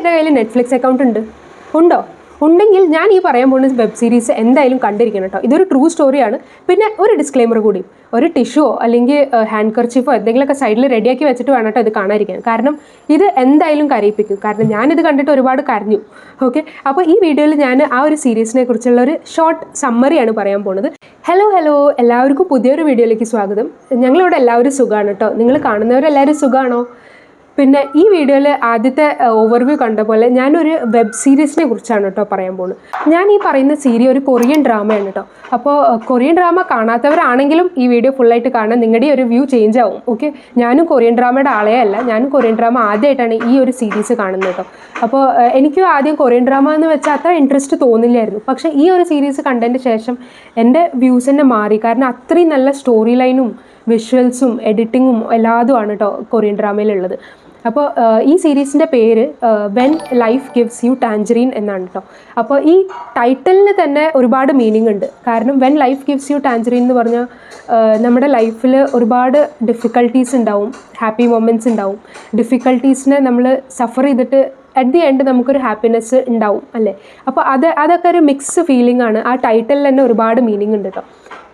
പേരുടെ കയ്യിൽ Netflix account ഉണ്ട്. ഉണ്ടോ? ഉണ്ടെങ്കിൽ ഞാൻ ഈ പറയാൻ പോകുന്ന വെബ് സീരീസ് എന്തായാലും കണ്ടിരിക്കണം കേട്ടോ. ഇതൊരു ട്രൂ സ്റ്റോറിയാണ് പിന്നെ ഒരു ഡിസ്ക്ലെയിമർ കൂടി. ഒരു ടിഷ്യൂ അല്ലെങ്കിൽ ഹാൻഡ് കർച്ചീഫോ എന്തെങ്കിലുമൊക്കെ സൈഡിൽ റെഡിയാക്കി വെച്ചിട്ട് വേണം കേട്ടോ ഇത് കാണാതിരിക്കാൻ. കാരണം ഇത് എന്തായാലും കരയിപ്പിക്കും. കാരണം ഞാനിത് കണ്ടിട്ട് ഒരുപാട് കരഞ്ഞു. ഓക്കെ അപ്പോൾ ഈ വീഡിയോയിൽ ഞാൻ ആ ഒരു സീരീസിനെ കുറിച്ചുള്ള ഒരു ഷോർട്ട് സമ്മറിയാണ് പറയാൻ പോണത് ഹലോ ഹലോ എല്ലാവർക്കും പുതിയൊരു വീഡിയോയിലേക്ക് സ്വാഗതം. ഞങ്ങളിവിടെ എല്ലാവരും സുഖമാണ് കേട്ടോ. നിങ്ങൾ കാണുന്നവരെല്ലാവരും സുഖമാണോ പിന്നെ ഈ വീഡിയോയിൽ ആദ്യത്തെ ഓവർവ്യൂ കണ്ട പോലെ ഞാനൊരു വെബ് സീരീസിനെ കുറിച്ചാണ് കേട്ടോ പറയാൻ പോകുന്നത് ഞാൻ ഈ പറയുന്ന സീരി ഒരു കൊറിയൻ ഡ്രാമയാണ് കേട്ടോ. അപ്പോൾ കൊറിയൻ ഡ്രാമ കാണാത്തവരാണെങ്കിലും ഈ വീഡിയോ ഫുള്ളായിട്ട് കാണാൻ നിങ്ങളുടെ ഒരു വ്യൂ ചേഞ്ച് ആവും ഓക്കെ ഞാനും കൊറിയൻ ഡ്രാമയുടെ ആളേ അല്ല ഞാനും കൊറിയൻ ഡ്രാമ ആദ്യമായിട്ടാണ് ഈ ഒരു സീരീസ് കാണുന്നത് കേട്ടോ. അപ്പോൾ എനിക്ക് ആദ്യം കൊറിയൻ ഡ്രാമ എന്ന് വെച്ചാൽ അത്ര ഇൻട്രസ്റ്റ് തോന്നില്ലായിരുന്നു. പക്ഷേ ഈ ഒരു സീരീസ് കണ്ടതിന് ശേഷം എന്റെ വ്യൂസ് തന്നെ മാറി. കാരണം അത്രയും നല്ല സ്റ്റോറി ലൈനും വിഷ്വൽസും എഡിറ്റിങ്ങും എല്ലാതുമാണ് കേട്ടോ കൊറിയൻ ഡ്രാമയിലുള്ളത് അപ്പോൾ ഈ സീരീസിന്റെ പേര് when life gives you tangerine എന്നാണ് കേട്ടോ അപ്പോൾ ഈ ടൈറ്റലിന് തന്നെ ഒരുപാട് മീനിങ് ഉണ്ട്. കാരണം when life gives you tangerine എന്ന് പറഞ്ഞാൽ നമ്മുടെ ലൈഫിൽ ഒരുപാട് ഡിഫിക്കൽട്ടീസ് ഉണ്ടാവും. ഹാപ്പി മൊമെന്റ്സ് ഉണ്ടാവും. ഡിഫിക്കൽട്ടീസിനെ നമ്മൾ സഫർ ചെയ്തിട്ട് അറ്റ് ദി എൻഡ് നമുക്കൊരു ഹാപ്പിനെസ് ഉണ്ടാവും അല്ലേ? അപ്പോൾ അത് അതൊക്കെ ഒരു മിക്സ് ഫീലിംഗ് ആണ്. ആ ടൈറ്റിലിൽ തന്നെ ഒരുപാട് മീനിങ് ഉണ്ട് കേട്ടോ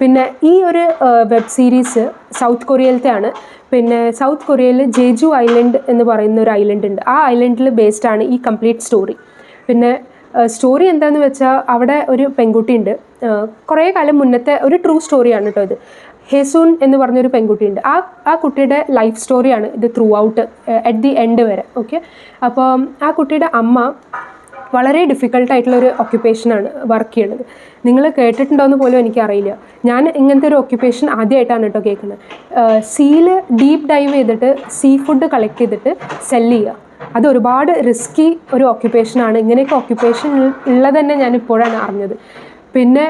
പിന്നെ ഈ ഒരു വെബ് സീരീസ് സൗത്ത് കൊറിയയിലത്തെ ആണ് പിന്നെ സൗത്ത് കൊറിയയിൽ ജേജു ഐലൻഡ് എന്ന് പറയുന്ന ഒരു ഐലൻഡ് ഉണ്ട്. ആ ഐലൻഡിൽ ബേസ്ഡ് ആണ് ഈ കംപ്ലീറ്റ് സ്റ്റോറി പിന്നെ സ്റ്റോറി എന്താണെന്ന് വെച്ചാൽ അവിടെ ഒരു പെൺകുട്ടി ഉണ്ട് കുറേ കാലം മുന്നത്തെ ഒരു ട്രൂ സ്റ്റോറിയാണ് കേട്ടോ ഇത്. ഹെസൂൺ എന്ന് പറഞ്ഞൊരു പെൺകുട്ടിയുണ്ട്. ആ ആ കുട്ടിയുടെ ലൈഫ് സ്റ്റോറിയാണ് ഇത് throughout at the end വരെ. ഓക്കെ അപ്പോൾ ആ കുട്ടിയുടെ അമ്മ വളരെ ഡിഫിക്കൽട്ടായിട്ടുള്ളൊരു ഒക്യുപ്പേഷനാണ് വർക്ക് ചെയ്യണത് നിങ്ങൾ കേട്ടിട്ടുണ്ടോയെന്ന് പോലും എനിക്കറിയില്ല. ഞാൻ ഇങ്ങനത്തെ ഒരു ഒക്യുപ്പേഷൻ ആദ്യമായിട്ടാണ് കേട്ടോ കേൾക്കുന്നത്. സീൽ ഡീപ്പ് ഡൈവ് ചെയ്തിട്ട് സീ ഫുഡ് കളക്ട് ചെയ്തിട്ട് സെല്ല് ചെയ്യുക. അത് ഒരുപാട് റിസ്കി ഒരു ഒക്യുപ്പേഷനാണ് ഇങ്ങനെയൊക്കെ ഒക്യുപ്പേഷൻ ഉള്ളത് തന്നെ ഞാൻ ഇപ്പോഴാണ് അറിഞ്ഞത്. പിന്നെ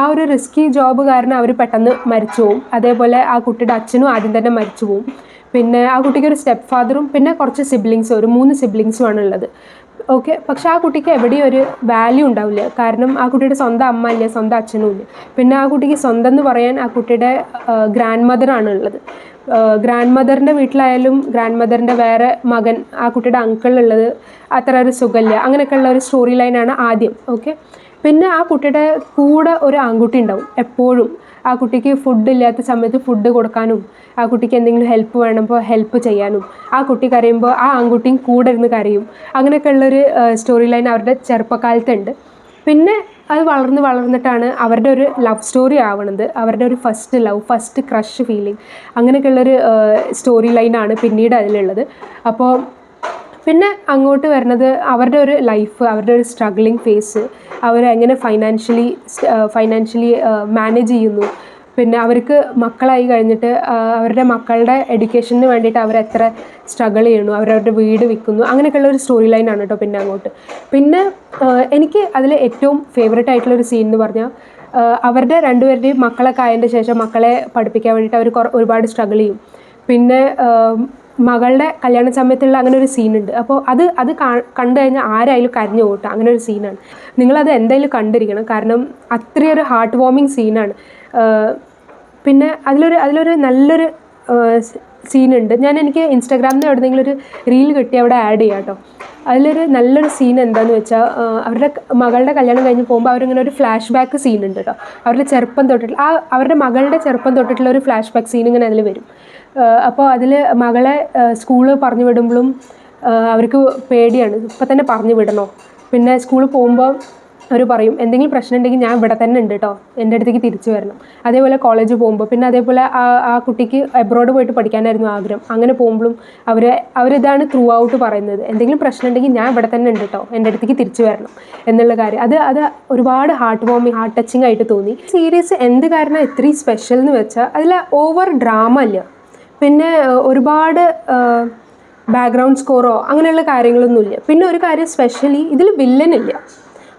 ആ ഒരു റിസ്കി ജോബ് കാരണം അവർ പെട്ടെന്ന് മരിച്ചു പോവും. അതേപോലെ ആ കുട്ടിയുടെ അച്ഛനും ആദ്യം തന്നെ മരിച്ചു പോവും. പിന്നെ ആ കുട്ടിക്ക് ഒരു സ്റ്റെപ്പ് ഫാദറും പിന്നെ കുറച്ച് സിബ്ലിങ്സും ഒരു മൂന്ന് സിബ്ലിങ്സുമാണ് ഉള്ളത്. ഓക്കെ പക്ഷെ ആ കുട്ടിക്ക് എവിടെയും ഒരു വാല്യൂ ഉണ്ടാവില്ല. കാരണം ആ കുട്ടിയുടെ സ്വന്തം അമ്മ ഇല്ല സ്വന്തം അച്ഛനും ഇല്ല. പിന്നെ ആ കുട്ടിക്ക് സ്വന്തം എന്ന് പറയാൻ ആ കുട്ടിയുടെ ഗ്രാൻഡ് മദറാണ് ഉള്ളത്. ഗ്രാൻഡ് മദറിന്റെ വീട്ടിലായാലും ഗ്രാൻഡ് മദറിന്റെ വേറെ മകൻ ആ കുട്ടിയുടെ അങ്കിൾ ഉള്ളത് അത്ര ഒരു സുഖമില്ല. അങ്ങനെയൊക്കെയുള്ള ഒരു സ്റ്റോറി ലൈനാണ് ആദ്യം. ഓക്കെ പിന്നെ ആ കുട്ടിയുടെ കൂടെ ഒരു ആൺകുട്ടി ഉണ്ടാവും എപ്പോഴും. ആ കുട്ടിക്ക് ഫുഡ് ഇല്ലാത്ത സമയത്ത് ഫുഡ് കൊടുക്കാനും ആ കുട്ടിക്ക് എന്തെങ്കിലും ഹെൽപ്പ് വേണമ്പോൾ ഹെൽപ്പ് ചെയ്യാനും. ആ കുട്ടി കരയുമ്പോൾ ആ ആൺകുട്ടിയും കൂടെ ഇരുന്ന് കരയും. അങ്ങനെയൊക്കെ ഉള്ളൊരു സ്റ്റോറി ലൈൻ അവരുടെ ചെറുപ്പകാലത്തുണ്ട്. പിന്നെ അത് വളർന്ന് വളർന്നിട്ടാണ് അവരുടെ ഒരു ലവ് സ്റ്റോറി ആവണത്. അവരുടെ ഒരു first love first crush feeling അങ്ങനെയൊക്കെയുള്ളൊരു story ലൈനാണ് പിന്നീട് അതിലുള്ളത്. അപ്പോൾ പിന്നെ അങ്ങോട്ട് വരുന്നത് അവരുടെ ഒരു ലൈഫ് അവരുടെ ഒരു സ്ട്രഗ്ലിംഗ് ഫേസ് അവരെങ്ങനെ ഫൈനാൻഷ്യലി ഫൈനാൻഷ്യലി മാനേജ് ചെയ്യുന്നു. പിന്നെ അവർക്ക് മക്കളായി കഴിഞ്ഞിട്ട് അവരുടെ മക്കളുടെ എഡ്യൂക്കേഷന് വേണ്ടിയിട്ട് അവരെത്ര സ്ട്രഗിൾ ചെയ്യുന്നു അവരവരുടെ വീട് വിൽക്കുന്നു അങ്ങനെയൊക്കെയുള്ള ഒരു സ്റ്റോറി ലൈനാണ് കേട്ടോ പിന്നെ അങ്ങോട്ട്. പിന്നെ എനിക്ക് അതിൽ ഏറ്റവും ഫേവറേറ്റ് ആയിട്ടുള്ള ഒരു സീൻ എന്ന് പറഞ്ഞാൽ അവരുടെ രണ്ടുപേരുടെയും മക്കളൊക്കെ ആയതിന്റെ ശേഷം മക്കളെ പഠിപ്പിക്കാൻ വേണ്ടിയിട്ട് അവർ ഒരുപാട് സ്ട്രഗിൾ ചെയ്യും. പിന്നെ മകളുടെ കല്യാണ സമയത്തുള്ള അങ്ങനെ ഒരു സീനുണ്ട് അപ്പോൾ അത് അത് കണ്ടു കഴിഞ്ഞാൽ ആരായാലും കരഞ്ഞു പോട്ടെ അങ്ങനെ ഒരു സീനാണ് നിങ്ങളത് എന്തായാലും കണ്ടിരിക്കണം. കാരണം അത്രയൊരു ഹാർട്ട് വാമിങ് സീനാണ് പിന്നെ അതിലൊരു അതിലൊരു നല്ലൊരു സീനുണ്ട് ഞാൻ എനിക്ക് ഇൻസ്റ്റാഗ്രാമിൽ നിന്ന് എവിടെന്നെങ്കിലും ഒരു റീൽ കിട്ടി അവിടെ ആഡ് ചെയ്യാം കേട്ടോ അതിലൊരു നല്ലൊരു സീൻ എന്താണെന്ന് വെച്ചാൽ അവരുടെ മകളുടെ കല്യാണം കഴിഞ്ഞ് പോകുമ്പോൾ അവരിങ്ങനെ ഒരു ഫ്ലാഷ് ബാക്ക് സീൻ ഉണ്ട് കേട്ടോ അവരുടെ ചെറുപ്പം തൊട്ടിട്ടുള്ള ആ അവരുടെ മകളുടെ ചെറുപ്പം തൊട്ടിട്ടുള്ള ഒരു ഫ്ലാഷ് ബാക്ക് സീൻ ഇങ്ങനെ അതിൽ വരും. അപ്പോൾ അതിൽ മകളെ സ്കൂൾ പറഞ്ഞു വിടുമ്പോഴും അവർക്ക് പേടിയാണ്. ഇപ്പം തന്നെ പറഞ്ഞു വിടണോ? പിന്നെ സ്കൂളിൽ പോകുമ്പോൾ അവർ പറയും എന്തെങ്കിലും പ്രശ്നം ഉണ്ടെങ്കിൽ ഞാൻ ഇവിടെ തന്നെ ഉണ്ട് കേട്ടോ എന്റെ അടുത്തേക്ക് തിരിച്ചു വരണം. അതേപോലെ കോളേജ് പോകുമ്പോൾ പിന്നെ അതേപോലെ ആ ആ കുട്ടിക്ക് എബ്രോഡ് പോയിട്ട് പഠിക്കാനായിരുന്നു ആഗ്രഹം. അങ്ങനെ പോകുമ്പോഴും അവർ അവരിതാണ് ത്രൂ ഔട്ട് പറയുന്നത്. എന്തെങ്കിലും പ്രശ്നം ഉണ്ടെങ്കിൽ ഞാൻ ഇവിടെ തന്നെ ഉണ്ട് കേട്ടോ എന്റെ അടുത്തേക്ക് തിരിച്ചു വരണം. എന്നുള്ള കാര്യം. അത് അത് ഒരുപാട് ഹാർട്ട് വാമിങ് ഹാർട്ട് ടച്ചിങ് ആയിട്ട് തോന്നി. സീരീസ് എന്ത് കാരണം ഇത്രയും സ്പെഷ്യൽ എന്ന് വെച്ചാൽ അതിൽ ഓവർ ഡ്രാമ ഇല്ല. പിന്നെ ഒരുപാട് ബാക്ക്ഗ്രൗണ്ട് സ്കോറോ അങ്ങനെയുള്ള കാര്യങ്ങളൊന്നുമില്ല. പിന്നെ ഒരു കാര്യം സ്പെഷ്യലി ഇതിൽ വില്ലനില്ല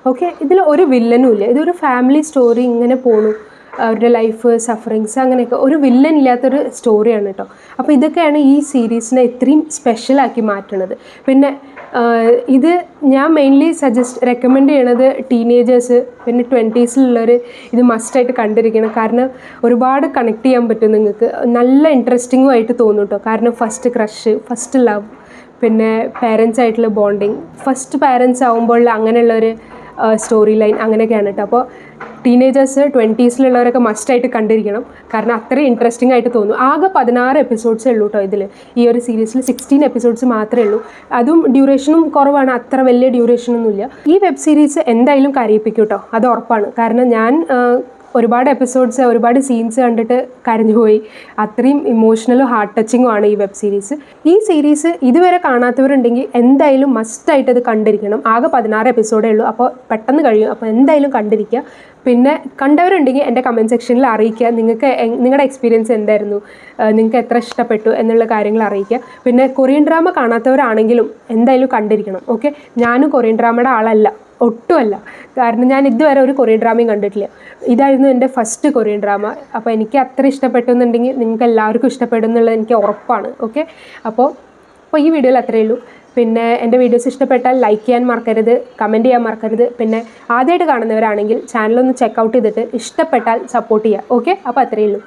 ഓക്കെ ഇതിൽ ഒരു വില്ലനും ഇല്ല. ഇതൊരു ഫാമിലി സ്റ്റോറി ഇങ്ങനെ പോണു. അവരുടെ ലൈഫ് സഫറിങ്സ് അങ്ങനെയൊക്കെ ഒരു വില്ലൻ ഇല്ലാത്തൊരു സ്റ്റോറിയാണ് കേട്ടോ അപ്പോൾ ഇതൊക്കെയാണ് ഈ സീരീസിനെ ഇത്രയും സ്പെഷ്യലാക്കി മാറ്റുന്നത് പിന്നെ ഇത് ഞാൻ മെയിൻലി സജസ്റ്റ് റെക്കമെൻഡ് ചെയ്യണത് ടീനേജേഴ്സ് പിന്നെ ട്വന്റീസിലുള്ളവർ ഇത് മസ്റ്റായിട്ട് കണ്ടിരിക്കണം. കാരണം ഒരുപാട് കണക്ട് ചെയ്യാൻ പറ്റും നിങ്ങൾക്ക്. നല്ല ഇൻട്രസ്റ്റിങ്ങും ആയിട്ട് തോന്നും കേട്ടോ കാരണം ഫസ്റ്റ് ക്രഷ് ഫസ്റ്റ് ലവ് പിന്നെ പാരൻസ് ആയിട്ടുള്ള ബോണ്ടിങ് ഫസ്റ്റ് പാരൻസ് ആകുമ്പോൾ അങ്ങനെയുള്ള ഒരു സ്റ്റോറി ലൈൻ അങ്ങനെയൊക്കെയാണ് കേട്ടോ അപ്പോൾ ടീനേജേഴ്സ് ട്വന്റീസിലുള്ളവരൊക്കെ മസ്റ്റായിട്ട് കണ്ടിരിക്കണം. കാരണം അത്രയും ഇൻട്രസ്റ്റിംഗ് ആയിട്ട് തോന്നും. ആകെ പതിനാറ് എപ്പിസോഡ്സേ ഉള്ളൂ കേട്ടോ ഇതിൽ ഈ ഒരു സീരീസിൽ സിക്സ്റ്റീൻ എപ്പിസോഡ്സ് മാത്രമേ ഉള്ളൂ. അതും ഡ്യൂറേഷനും കുറവാണ്. അത്ര വലിയ ഡ്യൂറേഷനൊന്നുമില്ല ഈ വെബ് സീരീസ് എന്തായാലും കരയിപ്പിക്കും കേട്ടോ അത് ഉറപ്പാണ്. കാരണം ഞാൻ ഒരുപാട് എപ്പിസോഡ്സ് ഒരുപാട് സീൻസ് കണ്ടിട്ട് കരഞ്ഞുപോയി. അത്രയും ഇമോഷണലും ഹാർട്ട് ടച്ചിങ്ങും ആണ് ഈ വെബ് സീരീസ് ഈ സീരീസ് ഇതുവരെ കാണാത്തവരുണ്ടെങ്കിൽ എന്തായാലും മസ്റ്റായിട്ട് ഇത് കണ്ടിരിക്കണം. ആകെ പതിനാറ് എപ്പിസോഡേ ഉള്ളൂ. അപ്പോൾ പെട്ടെന്ന് കഴിയും. അപ്പോൾ എന്തായാലും കണ്ടിരിക്കുക. പിന്നെ കണ്ടവരുണ്ടെങ്കിൽ എന്റെ കമന്റ് സെക്ഷനിൽ അറിയിക്കുക. നിങ്ങൾക്ക് നിങ്ങളുടെ എക്സ്പീരിയൻസ് എന്തായിരുന്നു? നിങ്ങൾക്ക് എത്ര ഇഷ്ടപ്പെട്ടു എന്നുള്ള കാര്യങ്ങൾ അറിയിക്കുക. പിന്നെ കൊറിയൻ ഡ്രാമ കാണാത്തവരാണെങ്കിലും എന്തായാലും കണ്ടിരിക്കണം. ഓക്കെ ഞാനും കൊറിയൻ ഡ്രാമയുടെ ആളല്ല. ഒട്ടുമല്ല. കാരണം ഞാൻ ഇതുവരെ ഒരു കൊറിയൻ ഡ്രാമയും കണ്ടിട്ടില്ല. ഇതായിരുന്നു എന്റെ ഫസ്റ്റ് കൊറിയൻ ഡ്രാമ അപ്പോൾ എനിക്ക് അത്ര ഇഷ്ടപ്പെട്ടു എന്നുണ്ടെങ്കിൽ നിങ്ങൾക്ക് എല്ലാവർക്കും ഇഷ്ടപ്പെടും എന്നുള്ളത് എനിക്ക് ഉറപ്പാണ്. ഓക്കെ അപ്പോൾ അപ്പോൾ ഈ വീഡിയോയിൽ അത്രയേ ഉള്ളൂ. പിന്നെ എന്റെ വീഡിയോസ് ഇഷ്ടപ്പെട്ടാൽ ലൈക്ക് ചെയ്യാൻ മറക്കരുത് കമന്റ് ചെയ്യാൻ മറക്കരുത്. പിന്നെ ആദ്യമായിട്ട് കാണുന്നവരാണെങ്കിൽ ചാനലൊന്ന് ചെക്കൗട്ട് ചെയ്തിട്ട് ഇഷ്ടപ്പെട്ടാൽ സപ്പോർട്ട് ചെയ്യുക. ഓക്കെ അപ്പോൾ അത്രയേ ഉള്ളൂ.